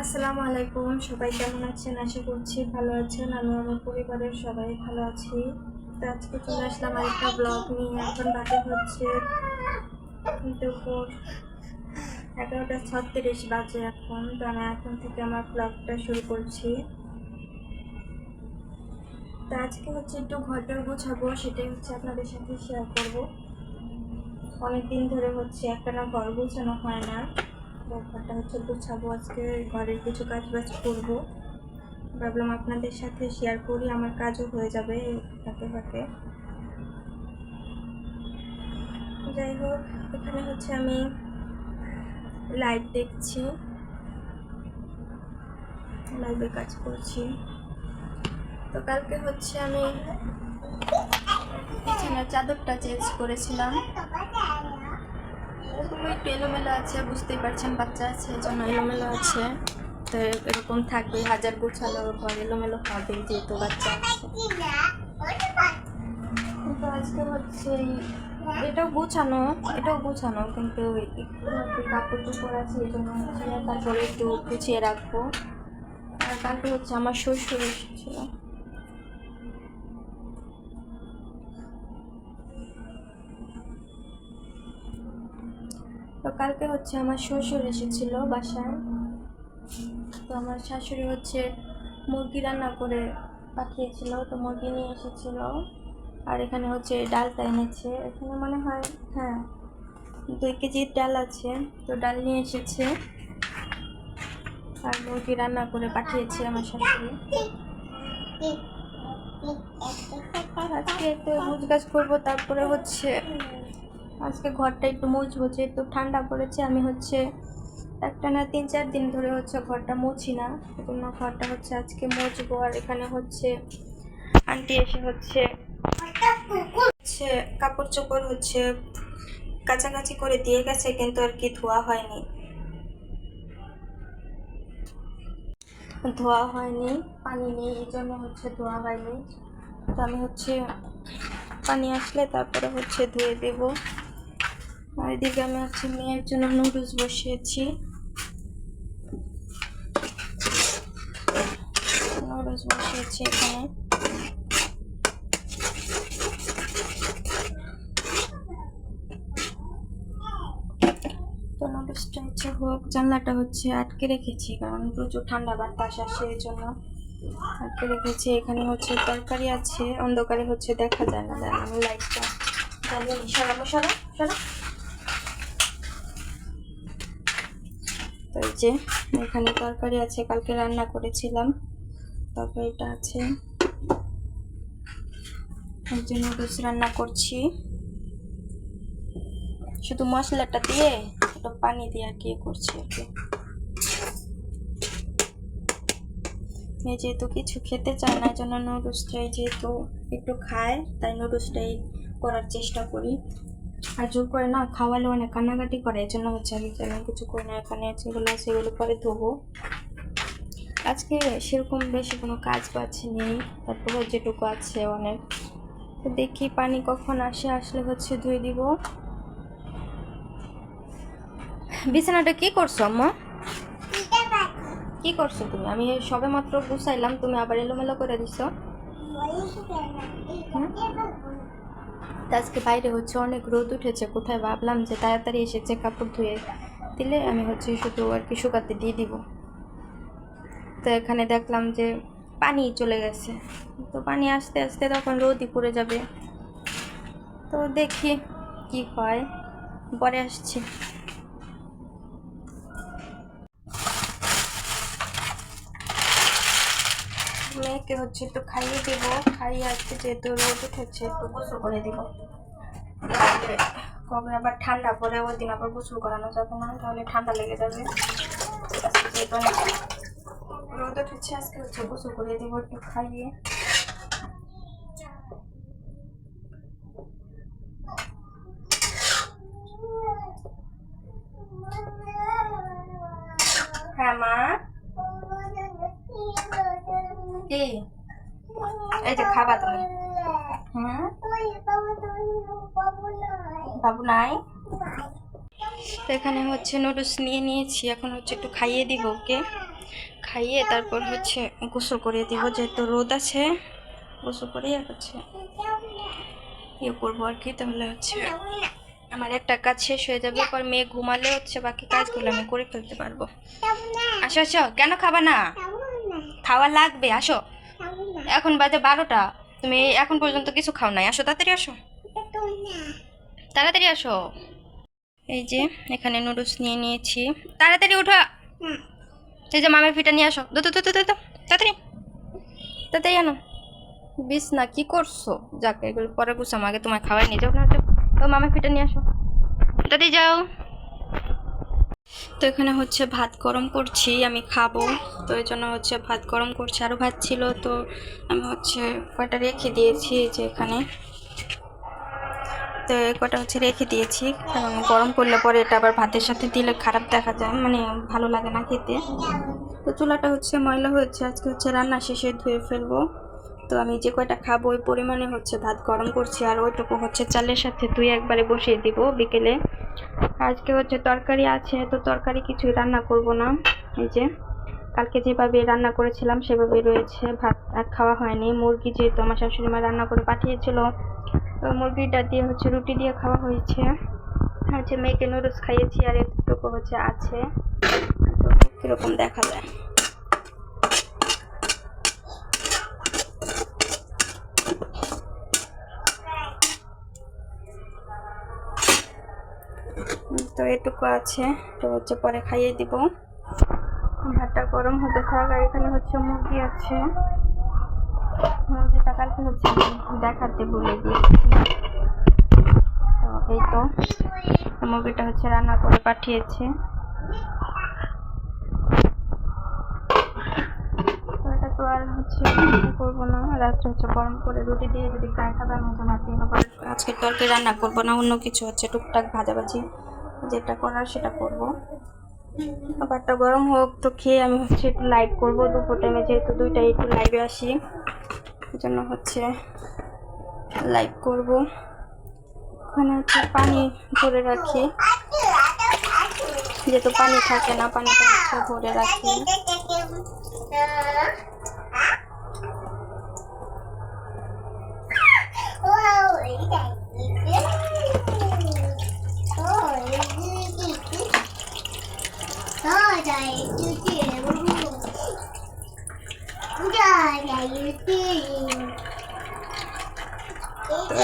আসসালামু আলাইকুম। সবাই কেমন আছেন? আশা করছি ভালো আছেন। আমি আমার পরিবারের সবাই ভালো আছি। তো আজকে চলে আসলাম আরেকটা ব্লগ নিয়ে। এখন বাকি হচ্ছে দুপুর এগারোটা ছত্রিশ বাজে এখন। তো আমি এখন থেকে আমার ব্লগটা শুরু করছি। তো আজকে হচ্ছে একটু ঘরটা গোছাবো, সেটাই হচ্ছে আপনাদের সাথে শেয়ার করব। অনেক দিন ধরে হচ্ছে একটা না ঘর গোছানো হয় না। ব্যাপারটা হচ্ছে গোছাবো আজকে, ঘরের কিছু কাজ বাজ করব। ভাবলাম আপনাদের সাথে শেয়ার করি, আমার কাজও হয়ে যাবে ফাঁকে ফাঁকে যাই হোক, এখানে হচ্ছে আমি লাইভ দেখছি। লাইভে কাজ করছি। তো কালকে হচ্ছে আমি চাদরটা চেঞ্জ করেছিলাম। ওগুলো একটু এলোমেলো আছে, বুঝতেই পারছেন, বাচ্চা আছে এই এলোমেলো আছে। তো এরকম থাকবে, হাজার গোছালো ঘর এলোমেলো হবে যেহেতু বাচ্চা কিন্তু আজকে হচ্ছে এটাও গোছানো এটাও গোছানো, কিন্তু একটু কাপড় চোপড় আছে, এই জন্য তারপরে একটু গুছিয়ে রাখব। আর কালকে হচ্ছে আমার শ্বশুর এসেছিল। কালকে হচ্ছে আমার শ্বশুর এসেছিল বাসায়। তো আমার শাশুড়ি হচ্ছে মুরগি রান্না করে পাঠিয়েছিল, তো মুরগি নিয়ে এসেছিল। আর এখানে হচ্ছে ডালটা এনেছে। এখানে মনে হয় হ্যাঁ দুই কেজির ডাল আছে, তো ডাল নিয়ে এসেছে। আর মুরগি রান্না করে পাঠিয়েছে আমার শাশুড়ি। আজকে গুছ গাছ করব, তারপরে হচ্ছে আজকে ঘরটা একটু মুছবো, যেহেতু ঠান্ডা পড়েছে, আমি হচ্ছে একটা না তিন চার দিন ধরে হচ্ছে ঘরটা মুছি না। এজন্য ঘরটা হচ্ছে আজকে মুছবো, আর এখানে হচ্ছে আন্টি এসে হচ্ছে হচ্ছে কাপড় চোপড় হচ্ছে কাছাকাছি করে দিয়ে গেছে, কিন্তু আর কি ধোয়া হয়নি। ধোয়া হয়নি, পানি নেই এই জন্য হচ্ছে ধোয়া হয়নি। তো আমি হচ্ছে পানি আসলে তারপরে হচ্ছে ধুয়ে দেব। আর এদিকে আমি হচ্ছে মেয়ের জন্য নুডলস বসিয়েছি। নুডলস বসিয়েছি এখানে। তো নুডলসটা হচ্ছে হোক, জানলাটা হচ্ছে আটকে রেখেছি, কারণ প্রচুর ঠান্ডা বাতাস আসে এই জন্য আটকে রেখেছি। এখানে হচ্ছে তরকারি আছে, অন্ধকারে হচ্ছে দেখা যায় না আমি লাইটটা জ্বালিয়ে। সরাবো সরা সরা এই যে, এখানে তরকারি আছে, কালকে রান্না করেছিলাম। তরকারিটা আছে। এই যে নুডলস রান্না করছি। শুধু মশলাটা দিয়ে, একটু পানি দিয়ে আর কি করছি আর কি। যেহেতু কিছু খেতে চায় না জন্য নুডলসটাই যেহেতু একটু খায়, তাই নুডলসটাই করার চেষ্টা করি। আর জোর করে না খাওয়ালে অনেক কান্নাকাটি করে এই জন্য হচ্ছে আমি তেমন কিছু করি না এখানে যেগুলো সেগুলো পরে ধোবো। আজকে সেরকম বেশি কোনো কাজ বাজ নেই তারপরে যেটুকু আছে অনেক। তো দেখি পানি কখন আসে আসলে হচ্ছে ধুয়ে দিব। বিছানাটা কি করছ আম্মা? কি করছ তুমি? আমি সবে মাত্র গুছাইলাম তুমি আবার এলোমেলো করে দিছো। তা আজকে বাইরে হচ্ছে অনেক রোদ উঠেছে, কোথায় ভাবলাম যে তাড়াতাড়ি এসেছে কাপড় ধুয়ে দিলে আমি হচ্ছে শুধু আর কি শুকাতে দিয়ে দিব। তো এখানে দেখলাম যে পানি চলে গেছে। তো পানি আসতে আসতে তখন রোদই পড়ে যাবে। তো দেখি কি হয়, পরে আসছি। মেয়েকে হচ্ছে একটু খাইয়ে দিব। খাইয়ে আজকে যেহেতু রোদ উঠেছে, একটু গোসল করে দিব। কবে আবার ঠান্ডা পরে ওই দিন আবার গোসল করানো যাবে না, তাহলে ঠান্ডা লেগে যাবে। যেহেতু রোদ উঠেছে, আজকে হচ্ছে গোসল করে দিব একটু খাইয়ে। হ্যাঁ মা? কি এই যে খাবা তুমি হুম বাবু নাই এখানে হচ্ছে নুডলস নিয়ে নিয়েছি। এখন হচ্ছে একটু খাইয়ে দিব, ওকে? খাইয়ে তারপর হচ্ছে গোসল করে দিব, যেহেতু রোদ আছে। গোসল করে হচ্ছে ইয়ে করব আর কি। তাহলে হচ্ছে আমার একটা কাজ শেষ হয়ে যাবে। পর মেয়ে ঘুমালে হচ্ছে বাকি কাজগুলো আমি করে ফেলতে পারব। আসো আসো, কেন খাবা না? খাওয়া লাগবে, আসো। এখন বাজে বারোটা, তুমি এখন পর্যন্ত কিছু খাও নাই। আসো, তাড়াতাড়ি আসো। তাড়াতাড়ি আসো। এই যে, এখানে নুডলস নিয়ে নিয়েছি। তাড়াতাড়ি উঠো। এই যে মামের ফিটা নিয়ে আসো। দু দু তাড়াতাড়ি। তাড়াতাড়ি আনো। বিস না কি করছ? যাকে, এগুলো পরে গুছাম, আগে তোমায় খাওয়াই নিয়ে যাও না। ও, মামের ফিটা নিয়ে আসো। তাড়াতাড়ি যাও। তো এখানে হচ্ছে ভাত গরম করছি, আমি খাব। তো এই জন্য হচ্ছে ভাত গরম করছি। আরও ভাত ছিল, তো আমি হচ্ছে কয়টা রেখে দিয়েছি যে এখানে। তো কটা হচ্ছে রেখে দিয়েছি। কারণ গরম করলে পরে এটা আবার ভাতের সাথে দিলে খারাপ দেখা যায় মানে ভালো লাগে না খেতে। তো চুলাটা হচ্ছে ময়লা হয়েছে, আজকে হচ্ছে রান্না শেষে ধুয়ে ফেলব। তো আমি যে কয়টা খাব, ওই পরিমাণে হচ্ছে ভাত গরম করছি আর ওইটুকু হচ্ছে চালের সাথে ধুয়ে একবারে বসিয়ে দিব বিকেলে। আজকে হচ্ছে তরকারি আছে, তো তরকারি কিছুই রান্না করব না। এই যে, কালকে যেভাবে রান্না করেছিলাম সেভাবে রয়েছে। ভাত আর খাওয়া হয়নি। মুরগি যেহেতু আমার শাশুড়ি মা রান্না করে পাঠিয়েছিল, তো মুরগিটা দিয়ে হচ্ছে রুটি দিয়ে খাওয়া হয়েছে। হচ্ছে মেয়েকে নুডলস খাইয়েছি আর এতটুকু হচ্ছে আছে। তো কীরকম দেখা যায়। তো এটুকু আছে। তো হচ্ছে পরে খাইয়ে দিব। ভাতটা গরম হতে থাক, আর এখানে হচ্ছে মুরগি আছে। মুরগিটা কালকে হচ্ছে দেখাতে ভুলে গিয়েছি তো এই তো, মুরগিটা হচ্ছে রান্না করে পাঠিয়েছে। এটা তো আর হচ্ছে করব না। রাত্রে হচ্ছে গরম করে রুটি দিয়ে যদি খাই খাবে আমি তো ভাতে আবার আজকে তরকারি রান্না করব না, অন্য কিছু হচ্ছে টুকটাক ভাজাভাজি। যেটা করার সেটা করব। খাবারটা গরম হোক তো খেয়ে আমি হচ্ছে একটু লাইভ করব দুপুর টাইমে যেহেতু দুইটাই একটু লাইভে আসি জন্য হচ্ছে লাইভ করব। ওখানে হচ্ছে পানি ভরে রাখি। যেহেতু পানি থাকে না, পানিটা ভরে রাখি তো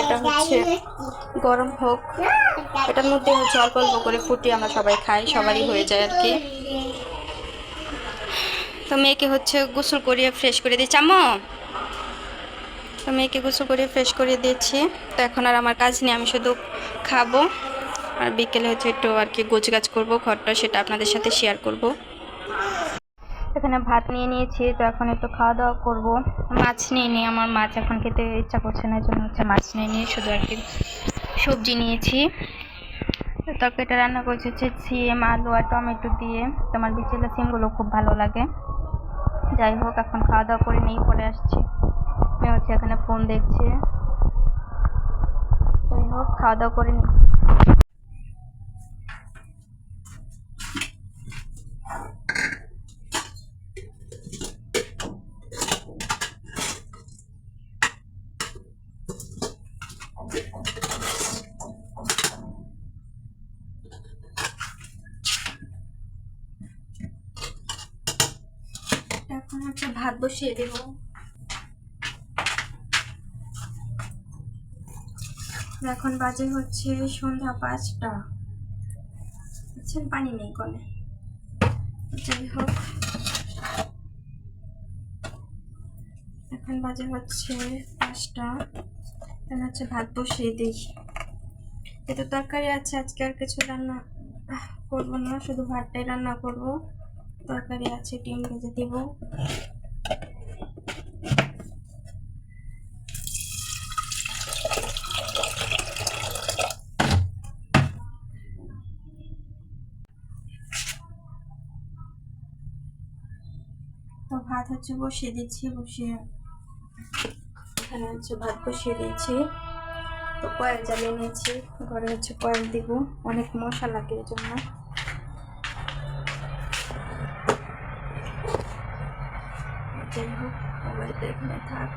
এটা হচ্ছে গরম হোক, এটার মধ্যে হচ্ছে অল্প অল্প করে ফুটিয়ে আমরা সবাই খাই, সবারই হয়ে যায় আর কি। তো মেয়েকে হচ্ছে গোসল করিয়ে ফ্রেশ করে দিচ্ছি আম্মু! তো মেয়েকে গোসল করিয়ে ফ্রেশ করিয়ে দিয়েছি। তো এখন আর আমার কাজ নেই, আমি শুধু খাব। আর বিকেলে হচ্ছে একটু আর কি গোছ গাছ করব, ঘরটা সেটা আপনাদের সাথে শেয়ার করব। এখানে ভাত নিয়ে নিয়েছি, তো এখন একটু খাওয়া দাওয়া করব। মাছ নিয়ে নিই, আমার মাছ এখন খেতে ইচ্ছা করছে না জন্য হচ্ছে মাছ নিয়ে নিয়ে শুধু আর কি সবজি নিয়েছি। তরকারিটা রান্না করেছি হচ্ছে সিম, আলু আর টমেটো দিয়ে। তোমার বিচেলা সিমগুলো খুব ভালো লাগে। যাই হোক, এখন খাওয়া দাওয়া করে নিয়ে পরে আসছি। মেয়ে হচ্ছে এখানে ফোন দেখছে। যাই হোক খাওয়া দাওয়া করে নিই এখন হচ্ছে ভাত বসিয়ে দেব। এখন বাজে হচ্ছে সন্ধ্যা পাঁচটা। বুঝছেন পানি নেই কলে। যাই হোক। এখন বাজে হচ্ছে পাঁচটা। এখন হচ্ছে ভাত বসিয়ে দিই। এত তরকারি আছে, আজকে আর কিছু রান্না করব না, শুধু ভাতটাই রান্না করব। তরকারি আছে, ডিম ভেজে দিব। হচ্ছে বসিয়ে দিচ্ছি, বসিয়ে, এখানে হচ্ছে ভাত বসিয়ে দিয়েছি। তো কয়েল জ্বালিয়ে নিয়েছি ঘরে হচ্ছে কয়েল দিব, অনেক মশা লাগে এই জন্য যাই হোক এখানে থাক।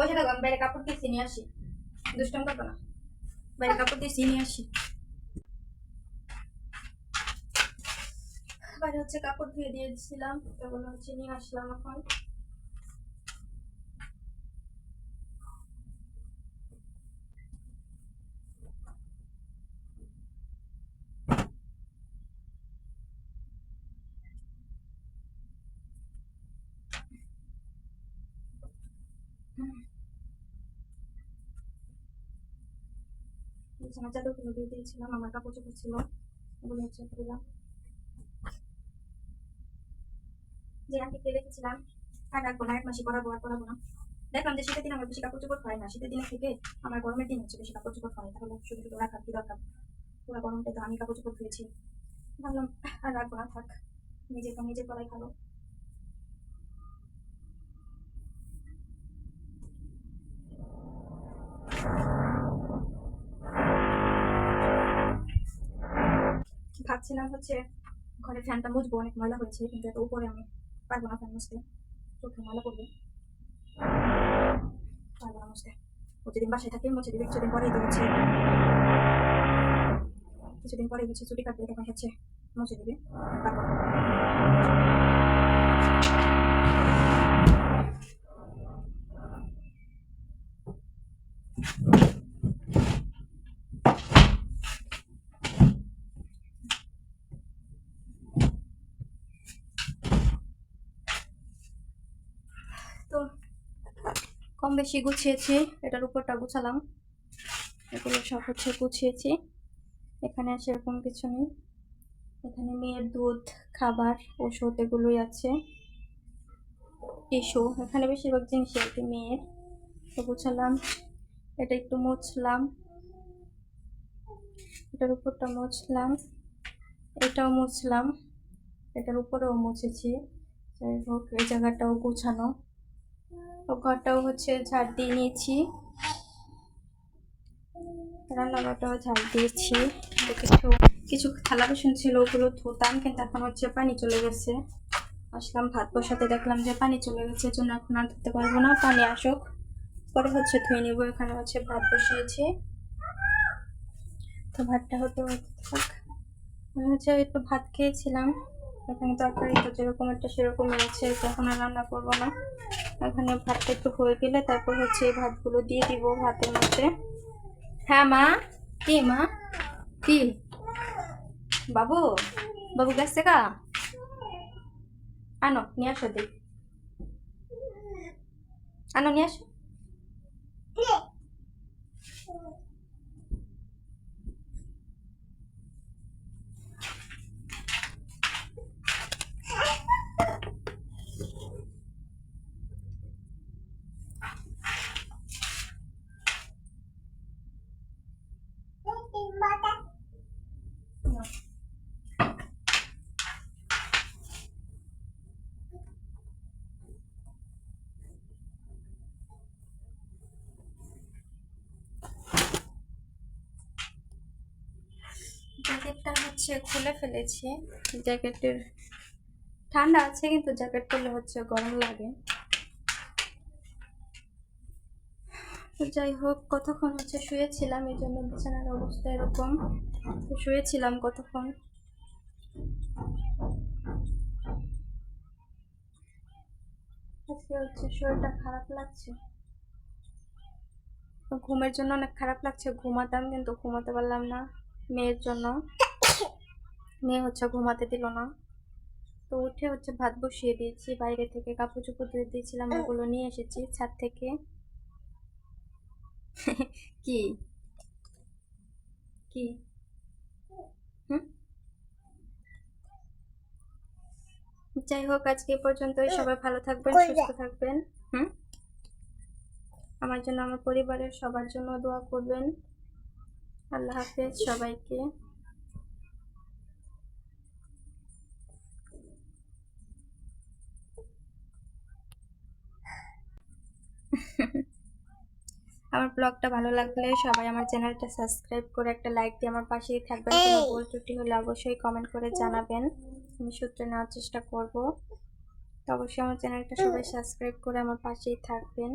বসে থাকো বাইরে কাপড় দিয়ে নিয়ে আসি দুষ্টম করব না বাইরে কাপড় দিয়ে নিয়ে আসি বাইরে হচ্ছে কাপড় ধুয়ে দিয়েছিলাম এগুলো হচ্ছে নিয়ে আসলাম এখন বিছানা চাদরগুলো দিয়ে দিয়েছিলাম, আমার কাপড় চোপড় ছিল, ওগুলো হচ্ছে দিলাম। যে আন্টিকে রেখেছিলাম আর রাখব না, এক মাসে করাবো আর করাবো না। দেখলাম যে শীতের দিন আমার বেশি কাপড় চোপড় হয় না। শীতের দিনে থেকে আমার গরমের দিন হচ্ছে বেশি কাপড় চোপড় হয় তাহলে শুধু শুধু রাখার কি দরকার? পুরো গরমটা তো আমি কাপড় চোপড় ধুয়েছি। ভাবলাম আর রাখব না, থাক। নিজে তো নিজে করাই ভালো। ভাবছিলাম হচ্ছে ঘরে ফ্যানটা মুছবো, অনেক ময়লা হয়েছে, কিন্তু এত উপরে আমি পারব না ফ্যান মুছতে। চোখে ময়লা পড়বে। পারব না মুছতে। প্রতিদিন বাসায় থাকে, মুছে দিবে, কিছুদিন পরেই তো কিছুদিন পরেই হচ্ছে ছুটি কাটবে, তখন হচ্ছে মুছে দিবে। পারব না। তো বেশি গুছিয়েছি। এটার উপরটা গুছালাম। এগুলো সব হচ্ছে গুছিয়েছি। এখানে সেরকম কিছু নেই। এখানে মেয়ের দুধ, খাবার, ওষুধ এগুলোই আছে। টিস্যু, এখানে বেশিরভাগ জিনিস আর কি মেয়ের। তো গুছালাম। এটা একটু মুছলাম। এটার উপরটা মুছলাম। এটাও মুছলাম। এটার উপরেও মুছেছি। যাই হোক, এই জায়গাটাও গুছানো। ঘরটাও হচ্ছে ঝাড় দিয়ে নিয়েছি। রান্নাঘরটাও ঝাড় দিয়েছি। কিছু কিছু থালা বাসন ছিল, ওগুলো ধুতাম, কিন্তু এখন হচ্ছে পানি চলে গেছে। আসলাম ভাত বসাতে, দেখলাম যে পানি চলে গেছে জন্য এখন আর ধুতে পারব না, পানি আসুক। পরে হচ্ছে ধুয়ে নেব, এখানে হচ্ছে ভাত বসিয়েছি। তো ভাতটা হতে থাক। আমি হচ্ছে একটু ভাত খেয়েছিলাম, এখানে তরকারি তো যেরকম একটা সেরকমই আছে এখন আর রান্না করব না। এখানে ভাতটা একটু হয়ে গেলে তারপর হচ্ছে এই ভাতগুলো দিয়ে দিব ভাতের মধ্যে। হ্যাঁ মা? কি মা? কি? বাবু? বাবু গেছে কা আনো, নিয়ে আসো দেখ আনো, নিয়ে আসো। হচ্ছে খুলে ফেলেছি। জ্যাকেটের ঠান্ডা আছে কিন্তু জ্যাকেট পরলে হচ্ছে গরম লাগে। যাই হোক কতক্ষণ হচ্ছে শুয়েছিলাম এই জন্য বিছানার অবস্থা এরকম। শুয়েছিলাম কতক্ষণ? আজকে হচ্ছে শরীরটা খারাপ লাগছে। ঘুমের জন্য অনেক খারাপ লাগছে ঘুমাতাম কিন্তু ঘুমাতে পারলাম না মেয়ের জন্য। মেয়ে হচ্ছে ঘুমাতে দিল না। তো উঠে হচ্ছে ভাত বসিয়ে দিয়েছি বাইরে থেকে কাপড় চোপড় ধুয়ে দিয়েছিলাম ওগুলো নিয়ে এসেছি ছাদ থেকে। কি? কি? যাই হোক আজকে এই পর্যন্তই। সবাই ভালো থাকবেন সুস্থ থাকবেন। হুম? আমার জন্য আমার পরিবারের সবার জন্য দোয়া করবেন। আল্লাহ হাফেজ সবাইকে। আমার ব্লগটা ভালো লাগলে সবাই আমার চ্যানেলটা সাবস্ক্রাইব করে একটা লাইক দিয়ে আমার পাশেই থাকবেন। কোনো ভুল ত্রুটি হলে অবশ্যই কমেন্ট করে জানাবেন। আমি সূত্রে নেওয়ার চেষ্টা করব। তো অবশ্যই আমার চ্যানেলটা সবাই সাবস্ক্রাইব করে আমার পাশেই থাকবেন।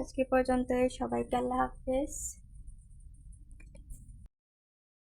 আজকে পর্যন্ত সবাইকে আল্লাহ হাফেজ।